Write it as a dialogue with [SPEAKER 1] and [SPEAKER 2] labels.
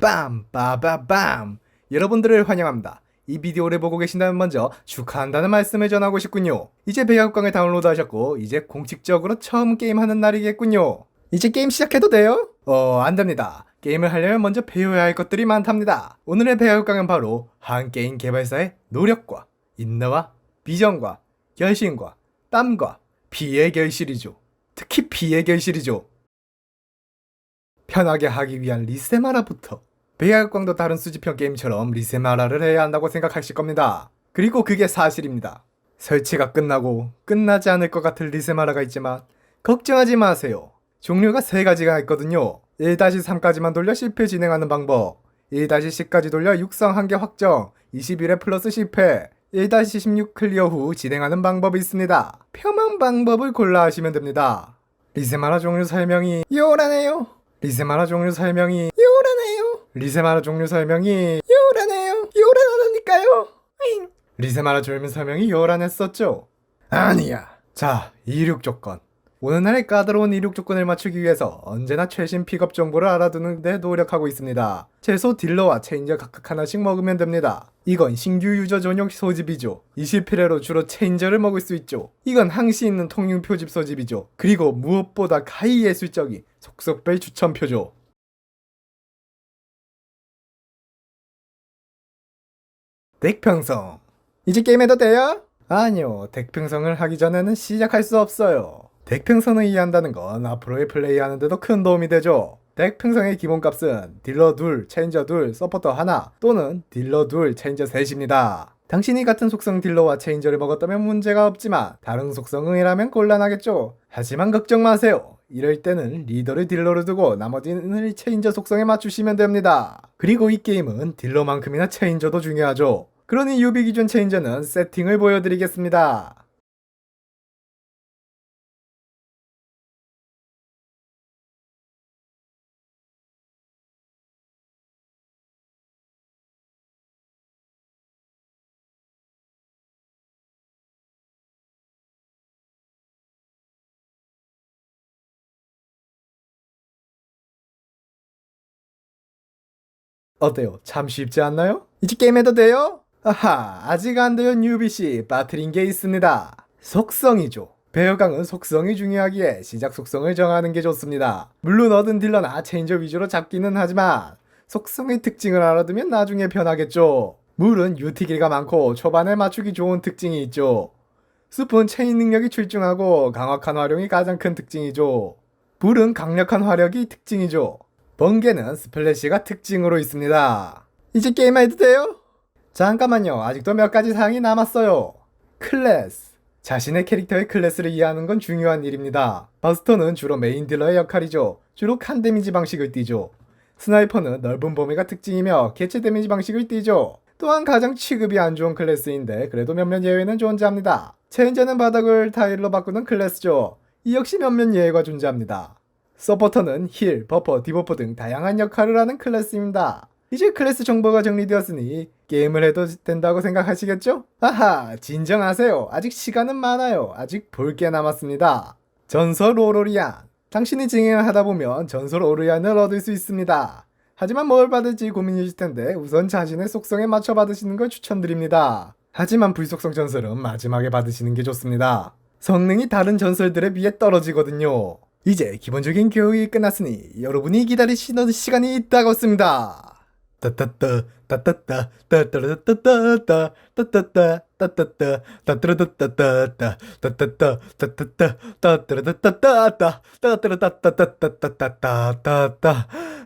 [SPEAKER 1] 빰 빠바밤 여러분들을 환영합니다. 이 비디오를 보고 계신다면 먼저 축하한다는 말씀을 전하고 싶군요. 이제 배역광을 다운로드 하셨고 이제 공식적으로 처음 게임하는 날이겠군요. 이제 게임 시작해도 돼요? 어 안 됩니다. 게임을 하려면 먼저 배워야 할 것들이 많답니다. 오늘의 배역광은 바로 한 게임 개발사의 노력과 인내와 비전과 결심과 땀과 피의 결실이죠. 특히 피의 결실이죠. 편하게 하기 위한 리세마라부터 배약광도 다른 수집형 게임처럼 리세마라를 해야 한다고 생각하실 겁니다. 그리고 그게 사실입니다. 설치가 끝나고 끝나지 않을 것 같은 리세마라가 있지만 걱정하지 마세요. 종류가 세 가지가 있거든요. 1-3까지만 돌려 10회 진행하는 방법 1-10까지 돌려 육성 한개 확정 21회 플러스 10회 1-16 클리어 후 진행하는 방법이 있습니다. 편한 방법을 골라 하시면 됩니다. 리세마라 종류 설명이 요란해요. 리세마라 종류 설명이 요란해요. 리세마라 종류 설명이 요란해요. 요란하다니까요. 잉. 리세마라 종류 설명이 요란했었죠? 아니야. 자, 이륙 조건. 오늘날의 까다로운 이륙 조건을 맞추기 위해서 언제나 최신 픽업 정보를 알아두는 데 노력하고 있습니다. 최소 딜러와 체인저 각각 하나씩 먹으면 됩니다. 이건 신규 유저 전용 소집이죠. 20필레로 주로 체인저를 먹을 수 있죠. 이건 항시 있는 통용 표집 소집이죠. 그리고 무엇보다 가히 예술적인 속속별 추천표죠. 덱 편성. 이제 게임해도 돼요? 아니요. 덱 편성을 하기 전에는 시작할 수 없어요. 덱 편성을 이해한다는 건 앞으로의 플레이하는데도 큰 도움이 되죠. 덱 편성의 기본값은 딜러 둘, 체인저 둘, 서포터 하나 또는 딜러 둘, 체인저 셋입니다. 당신이 같은 속성 딜러와 체인저를 먹었다면 문제가 없지만 다른 속성이라면 곤란하겠죠. 하지만 걱정 마세요. 이럴 때는 리더를 딜러로 두고 나머지는 체인저 속성에 맞추시면 됩니다. 그리고 이 게임은 딜러만큼이나 체인저도 중요하죠. 그러니 유비 기준 체인저는 세팅을 보여드리겠습니다. 어때요? 참 쉽지 않나요? 이제 게임해도 돼요? 아하, 아직 안 돼요, 뉴비씨. 빠트린 게 있습니다. 속성이죠. 배어강은 속성이 중요하기에 시작 속성을 정하는 게 좋습니다. 물론 얻은 딜러나 체인저 위주로 잡기는 하지만 속성의 특징을 알아두면 나중에 편하겠죠. 물은 유티 길이가 많고 초반에 맞추기 좋은 특징이 있죠. 숲은 체인 능력이 출중하고 강력한 활용이 가장 큰 특징이죠. 불은 강력한 화력이 특징이죠. 번개는 스플래시가 특징으로 있습니다. 이제 게임해도 돼요? 잠깐만요. 아직도 몇 가지 사항이 남았어요. 클래스. 자신의 캐릭터의 클래스를 이해하는 건 중요한 일입니다. 버스터는 주로 메인 딜러의 역할이죠. 주로 칸 데미지 방식을 띠죠. 스나이퍼는 넓은 범위가 특징이며 개체 데미지 방식을 띠죠. 또한 가장 취급이 안 좋은 클래스인데 그래도 몇몇 예외는 존재합니다. 체인저는 바닥을 타일로 바꾸는 클래스죠. 이 역시 몇몇 예외가 존재합니다. 서포터는 힐, 버퍼, 디버퍼 등 다양한 역할을 하는 클래스입니다. 이제 클래스 정보가 정리되었으니 게임을 해도 된다고 생각하시겠죠? 하하, 진정하세요. 아직 시간은 많아요. 아직 볼 게 남았습니다. 전설 오로리안. 당신이 진행을 하다 보면 전설 오로리안을 얻을 수 있습니다. 하지만 뭘 받을지 고민이실 텐데 우선 자신의 속성에 맞춰 받으시는 걸 추천드립니다. 하지만 불속성 전설은 마지막에 받으시는 게 좋습니다. 성능이 다른 전설들에 비해 떨어지거든요. 이제 기본적인 교육이 끝났으니 여러분이 기다리시던 시간이 다가왔습니다.